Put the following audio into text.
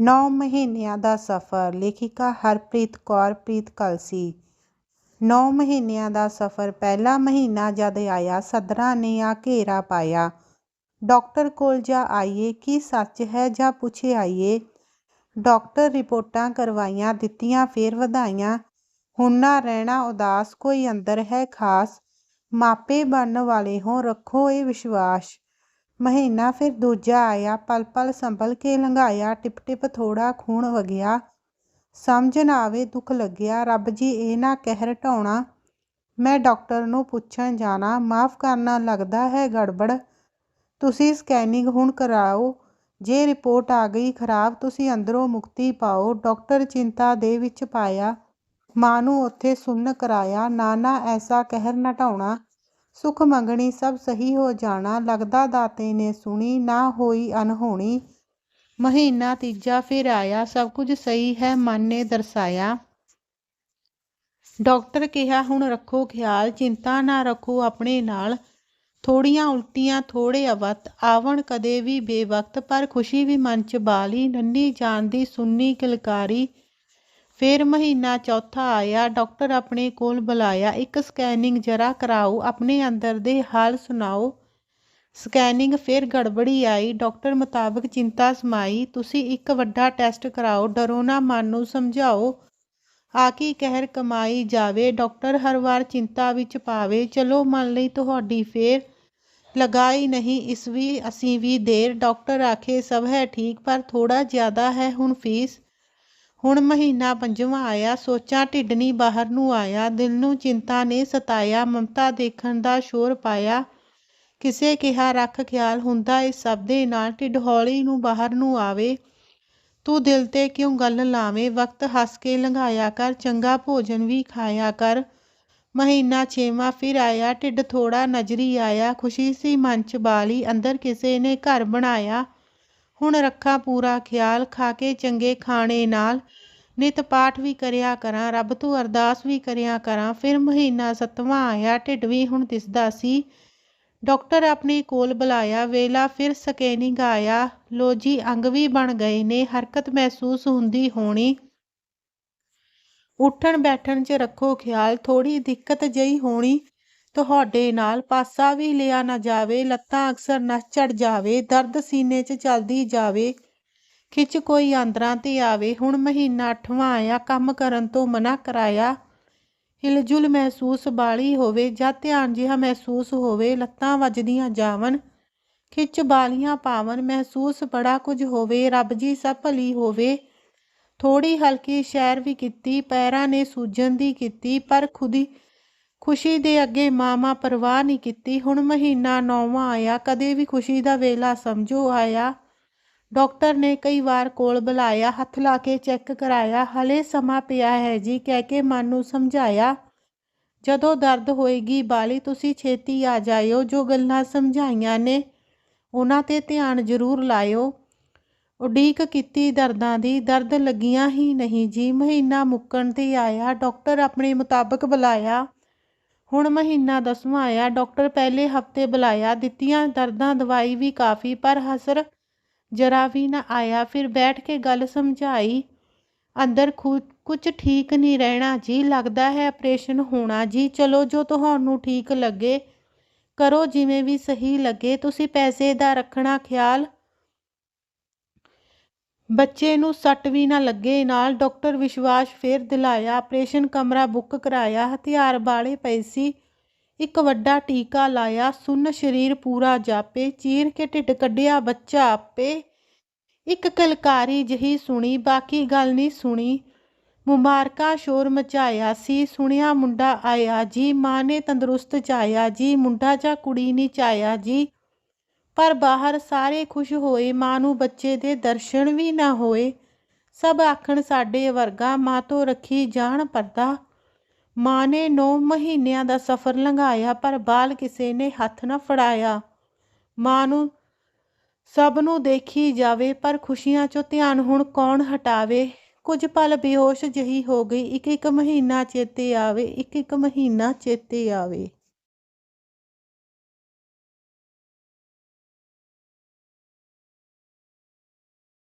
ਨੌਂ ਮਹੀਨਿਆਂ ਦਾ ਸਫ਼ਰ, ਲੇਖਿਕਾ ਹਰਪ੍ਰੀਤ ਕੌਰ ਪ੍ਰੀਤ ਕਲਸੀ ਨੌਂ ਮਹੀਨਿਆਂ ਦਾ ਸਫ਼ਰ, ਪਹਿਲਾ ਮਹੀਨਾ ਜਦ ਆਇਆ, ਸਦਰਾਂ ਨੇ ਆ ਘੇਰਾ ਪਾਇਆ। ਡਾਕਟਰ ਕੋਲ ਜਾ ਆਈਏ, ਕੀ ਸੱਚ ਹੈ ਜਾਂ ਪੁੱਛੇ ਆਈਏ? ਡਾਕਟਰ ਰਿਪੋਰਟਾਂ ਕਰਵਾਈਆਂ, ਦਿੱਤੀਆਂ, ਫੇਰ ਵਧਾਈਆਂ। ਹੁਣ ਨਾ ਰਹਿਣਾ ਉਦਾਸ, ਕੋਈ ਅੰਦਰ ਹੈ ਖਾਸ। ਮਾਪੇ ਬਣਨ ਵਾਲੇ ਹੋ ਰੱਖੋ ਇਹ ਵਿਸ਼ਵਾਸ। ਮਹੀਨਾ ਫਿਰ ਦੂਜਾ ਆਇਆ ਪਲ ਪਲ ਸੰਭਲ ਕੇ ਲੰਘਾਇਆ ਟਿਪ ਟਿਪ ਥੋੜਾ ਖੂਨ ਵਗਿਆ। ਸਮਝ ਨਾ ਆਵੇ ਦੁੱਖ ਲੱਗਿਆ, ਰੱਬ ਜੀ ਇਹ ਨਾ ਕਹਿਰ ਢਾਉਣਾ। ਮੈਂ ਡਾਕਟਰ ਨੂੰ ਪੁੱਛਣ ਜਾਣਾ, ਮਾਫ ਕਰਨਾ ਲੱਗਦਾ ਹੈ ਗੜਬੜ। ਤੁਸੀਂ ਸਕੈਨਿੰਗ ਹੁਣ ਕਰਾਓ। ਜੇ ਰਿਪੋਰਟ ਆ ਗਈ ਖਰਾਬ, ਤੁਸੀਂ ਅੰਦਰੋਂ ਮੁਕਤੀ ਪਾਓ। ਡਾਕਟਰ ਚਿੰਤਾ ਦੇ ਵਿੱਚ ਪਾਇਆ। ਮਾਂ ਨੂੰ ਉੱਥੇ ਸੁੰਨ ਕਰਾਇਆ। ਨਾ ਨਾ ਐਸਾ ਕਹਿਰ ਨਾ ਢਾਉਣਾ। ਸੁਖ ਮੰਗਣੀ ਸਭ ਸਹੀ ਹੋ ਜਾਣਾ, ਲੱਗਦਾ ਦਾਤੇ ਨੇ ਸੁਣੀ, ਨਾ ਹੋਈ ਅਨਹੋਣੀ ਮਹੀਨਾ ਤੀਜਾ ਫਿਰ ਆਇਆ, ਸਭ ਕੁਝ ਸਹੀ ਹੈ, ਮਨ ਨੇ ਦਰਸਾਇਆ। ਡਾਕਟਰ ਕਿਹਾ, ਹੁਣ ਰੱਖੋ ਖਿਆਲ, ਚਿੰਤਾ ਨਾ ਰੱਖੋ ਆਪਣੇ ਨਾਲ। ਥੋੜੀਆਂ ਉਲਟੀਆਂ ਥੋੜੇ ਅਵਤ, ਆਵਣ ਕਦੇ ਵੀ ਬੇਵਕਤ ਪਰ ਖੁਸ਼ੀ ਵੀ ਮਨ ਚ ਬਾਲੀ, ਨੰਨੀ ਜਾਨ ਦੀ ਸੁੰਨੀ ਕਿਲਕਾਰੀ। ਫਿਰ ਮਹੀਨਾ ਚੌਥਾ ਆਇਆ, ਡਾਕਟਰ ਆਪਣੇ ਕੋਲ ਬੁਲਾਇਆ, ਇੱਕ ਸਕੈਨਿੰਗ ਜਰਾ ਕਰਾਓ, ਆਪਣੇ ਅੰਦਰ ਦੇ ਹਾਲ ਸੁਣਾਓ। ਸਕੈਨਿੰਗ ਫਿਰ ਗੜਬੜੀ ਆਈ, ਡਾਕਟਰ ਮੁਤਾਬਕ ਚਿੰਤਾ ਸਮਾਈ, ਤੁਸੀਂ ਇੱਕ ਵੱਡਾ ਟੈਸਟ ਕਰਾਓ, ਡਰੋ ਨਾ, ਮਨ ਨੂੰ ਸਮਝਾਓ। ਆਕੀ ਕਹਿਰ ਕਮਾਈ ਜਾਵੇ, ਡਾਕਟਰ ਹਰ ਵਾਰ ਚਿੰਤਾ ਵਿੱਚ ਪਾਵੇ, ਚਲੋ ਮਨ ਲਈ ਤੁਹਾਡੀ ਫੇਰ ਲਗਾਈ ਨਹੀਂ, ਇਸ ਵੀ, ਅਸੀਂ ਵੀ ਦੇਰ, ਡਾਕਟਰ ਆਖੇ ਸਭ ਹੈ ਠੀਕ, ਪਰ ਥੋੜਾ ਜ਼ਿਆਦਾ ਹੈ ਹੁਣ ਫੀਸ। ਹੁਣ ਮਹੀਨਾ ਪੰਜਵਾਂ ਆਇਆ, ਸੋਚਾਂ ਢਿੱਡਨੀ ਬਾਹਰ ਨੂੰ ਆਇਆ, ਦਿਲ ਨੂੰ ਚਿੰਤਾ ਨੇ ਸਤਾਇਆ, ਮਮਤਾ ਦੇਖਣ ਦਾ ਸ਼ੋਰ ਪਾਇਆ। ਕਿਸੇ ਕਿਹਾ ਰੱਖ ਖਿਆਲ ਹੁੰਦਾ ਇਸ ਸਭ ਦੇ ਨਾਲ ਢਿੱਡ ਹੌਲੀ ਨੂੰ ਬਾਹਰ ਨੂੰ ਆਵੇ। ਤੂੰ ਦਿਲ ਤੇ ਕਿਉਂ ਗੱਲ ਲਾਵੇਂ? ਵਕਤ ਹੱਸ ਕੇ ਲੰਘਾਇਆ ਕਰ, ਚੰਗਾ ਭੋਜਨ ਵੀ ਖਾਇਆ ਕਰ। ਮਹੀਨਾ ਛੇਵਾਂ ਫਿਰ ਆਇਆ, ਢਿੱਡ ਥੋੜਾ ਨਜ਼ਰੀ ਆਇਆ, ਖੁਸ਼ੀ ਸੀ ਮਨ ਚ ਬਾਲੀ, ਅੰਦਰ ਕਿਸੇ ਨੇ ਘਰ ਬਣਾਇਆ। ਹੁਣ ਰੱਖਾ ਪੂਰਾ ਖਿਆਲ, ਖਾ ਕੇ ਚੰਗੇ ਖਾਣੇ ਨਾਲ। ਨਿਤ ਪਾਠ ਵੀ ਕਰਿਆ ਕਰਾਂ, ਰੱਬ ਤੋਂ ਅਰਦਾਸ ਵੀ ਕਰਿਆ ਕਰਾਂ, ਫਿਰ ਮਹੀਨਾ ਸੱਤਵਾਂ ਆਇਆ, ਢਿੱਡ ਵੀ ਹੁਣ ਦਿਸਦਾ ਸੀ। ਡਾਕਟਰ ਆਪਣੇ ਕੋਲ ਬੁਲਾਇਆ, ਵੇਲਾ ਫਿਰ ਸਕੈਨਿੰਗ ਆਇਆ ਲੋ ਜੀ, ਅੰਗ ਵੀ ਬਣ ਗਏ ਨੇ, ਹਰਕਤ ਮਹਿਸੂਸ ਹੁੰਦੀ ਹੋਣੀ। ਉੱਠਣ ਬੈਠਣ 'ਚ ਰੱਖੋ ਖਿਆਲ ਥੋੜੀ ਦਿੱਕਤ ਜਈ ਹੋਣੀ। ਤੁਹਾਡੇ ਨਾਲ ਪਾਸਾ ਵੀ ਲਿਆ ਨਾ ਜਾਵੇ, ਲੱਤਾਂ ਅਕਸਰ ਨਸ ਚੜ ਜਾਵੇ, ਦਰਦ ਸੀਨੇ 'ਚ ਚੱਲਦੀ ਜਾਵੇ। ਖਿੱਚ ਕੋਈ ਆਂਦਰਾਂ ਤੇ ਆਵੇ, ਹੁਣ ਮਹੀਨਾ ਅੱਠਵਾਂ ਆਇਆ, ਕੰਮ ਕਰਨ ਤੋਂ ਮਨਾ ਕਰਾਇਆ। ਹਿਲਜੁਲ ਮਹਿਸੂਸ ਬਾਲੀ ਹੋਵੇ, ਜਾਂ ਧਿਆਨ ਜਿਹਾ ਮਹਿਸੂਸ ਹੋਵੇ, ਲੱਤਾਂ ਵੱਜਦੀਆਂ ਜਾਵਨ ਖਿੱਚ ਬਾਲੀਆਂ ਪਾਵਨ ਮਹਿਸੂਸ ਬੜਾ ਕੁਝ ਹੋਵੇ, ਰੱਬ ਜੀ ਸਭ ਭਲੀ ਹੋਵੇ। ਥੋੜੀ ਹਲਕੀ ਸ਼ੈਰ ਵੀ ਕੀਤੀ, ਪੈਰਾਂ ਨੇ ਸੂਜਨ ਦੀ ਕੀਤੀ, ਪਰ ਖੁਦੀ, ਖੁਸ਼ੀ ਦੇ ਅੱਗੇ ਮਾਮਾ ਪਰਵਾਹ ਨਹੀਂ ਕੀਤੀ। ਹੁਣ ਮਹੀਨਾ ਨੌਵਾਂ ਆਇਆ, ਕਦੇ ਵੀ ਖੁਸ਼ੀ ਦਾ ਵੇਲਾ ਸਮਝੋ ਆਇਆ। ਡਾਕਟਰ ਨੇ ਕਈ ਵਾਰ ਕੋਲ ਬੁਲਾਇਆ, ਹੱਥ ਲਾ ਕੇ ਚੈੱਕ ਕਰਾਇਆ। ਹਲੇ ਸਮਾਂ ਪਿਆ ਹੈ ਜੀ, ਕਹਿ ਕੇ ਮਨ ਨੂੰ ਸਮਝਾਇਆ, ਜਦੋਂ ਦਰਦ ਹੋਏਗੀ, ਬਾਲੀ ਤੁਸੀਂ ਛੇਤੀ ਆ ਜਾਇਓ। ਜੋ ਗੱਲਾਂ ਸਮਝਾਈਆਂ ਨੇ, ਉਹਨਾਂ ਤੇ ਧਿਆਨ ਜ਼ਰੂਰ ਲਾਇਓ। ਉਡੀਕ ਕੀਤੀ ਦਰਦਾਂ ਦੀ, ਦਰਦ ਲੱਗੀਆਂ ਹੀ ਨਹੀਂ ਜੀ। ਮਹੀਨਾ ਮੁੱਕਣ ਤੇ ਆਇਆ, ਡਾਕਟਰ ਆਪਣੇ ਮੁਤਾਬਕ ਬੁਲਾਇਆ। ਹੁਣ ਮਹੀਨਾ ਦਸਵਾਂ ਆਇਆ, ਡਾਕਟਰ ਪਹਿਲੇ ਹਫ਼ਤੇ ਬੁਲਾਇਆ, ਦਿੱਤੀਆਂ ਦਰਦਾਂ, ਦਵਾਈ ਵੀ ਕਾਫੀ, ਪਰ ਹਸਰ ਜਰਾ ਵੀ ਨਾ ਆਇਆ, ਫਿਰ ਬੈਠ ਕੇ ਗੱਲ ਸਮਝਾਈ। ਅੰਦਰ ਕੁਝ ਠੀਕ ਨਹੀਂ ਰਹਿਣਾ ਜੀ, ਲੱਗਦਾ ਹੈ ਆਪਰੇਸ਼ਨ ਹੋਣਾ ਜੀ। ਚਲੋ ਜੋ ਤੁਹਾਨੂੰ ਠੀਕ ਲੱਗੇ, ਕਰੋ ਜਿਵੇਂ ਵੀ ਸਹੀ ਲੱਗੇ। ਤੁਸੀਂ ਪੈਸੇ ਦਾ ਰੱਖਣਾ ਖਿਆਲ। ਬੱਚੇ ਨੂੰ ਸੱਟ ਵੀ ਨਾ ਲੱਗੇ, ਨਾਲ ਡਾਕਟਰ ਵਿਸ਼ਵਾਸ ਫੇਰ ਦਿਲਾਇਆ। ਆਪਰੇਸ਼ਨ ਕਮਰਾ ਬੁੱਕ ਕਰਾਇਆ, ਹਥਿਆਰ ਬਾਲੇ ਪਏ ਸੀ। ਇੱਕ ਵੱਡਾ ਟੀਕਾ ਲਾਇਆ। ਸੁੰਨ ਸਰੀਰ ਪੂਰਾ ਜਾਪੇ, ਚੀਰ ਕੇ ਢਿੱਡ ਕੱਢਿਆ, ਬੱਚਾ ਆਪੇ। ਇੱਕ ਕਲਕਾਰੀ ਜਹੀ ਸੁਣੀ, ਬਾਕੀ ਗੱਲ ਨਹੀਂ ਸੁਣੀ। ਮੁਬਾਰਕਾ ਸ਼ੋਰ ਮਚਾਇਆ ਸੀ। ਸੁਣਿਆ ਮੁੰਡਾ ਆਇਆ ਜੀ, ਮਾਂ ਨੇ ਤੰਦਰੁਸਤ ਚਾਇਆ ਜੀ, ਮੁੰਡਾ ਜਾਂ ਕੁੜੀ ਨਹੀਂ ਚਾਇਆ ਜੀ। ਪਰ ਬਾਹਰ ਸਾਰੇ ਖੁਸ਼ ਹੋਏ, ਮਾਂ ਨੂੰ ਬੱਚੇ ਦੇ ਦਰਸ਼ਨ ਵੀ ਨਾ ਹੋਏ। ਸਭ ਆਖਣ, ਸਾਡੇ ਵਰਗਾ ਮਾਂ ਤੋਂ ਰੱਖੀ ਜਾਣ ਪਰਦਾ। ਮਾਂ ਨੇ 9 ਮਹੀਨਿਆਂ ਦਾ ਸਫ਼ਰ ਲੰਘਾਇਆ, ਪਰ ਬਾਲ ਕਿਸੇ ਨੇ ਹੱਥ ਨਾ ਫੜਾਇਆ। ਮਾਂ ਨੂੰ ਸਭ ਨੂੰ ਦੇਖੀ ਜਾਵੇ, ਪਰ ਖੁਸ਼ੀਆਂ ਚੋਂ ਧਿਆਨ ਹੁਣ ਕੌਣ ਹਟਾਵੇ? ਕੁਝ ਪਲ ਬੇਹੋਸ਼ ਜਹੀ ਹੋ ਗਈ ਇੱਕ ਇੱਕ ਮਹੀਨਾ ਚੇਤੇ ਆਵੇ ਇੱਕ ਇੱਕ ਮਹੀਨਾ ਚੇਤੇ ਆਵੇ।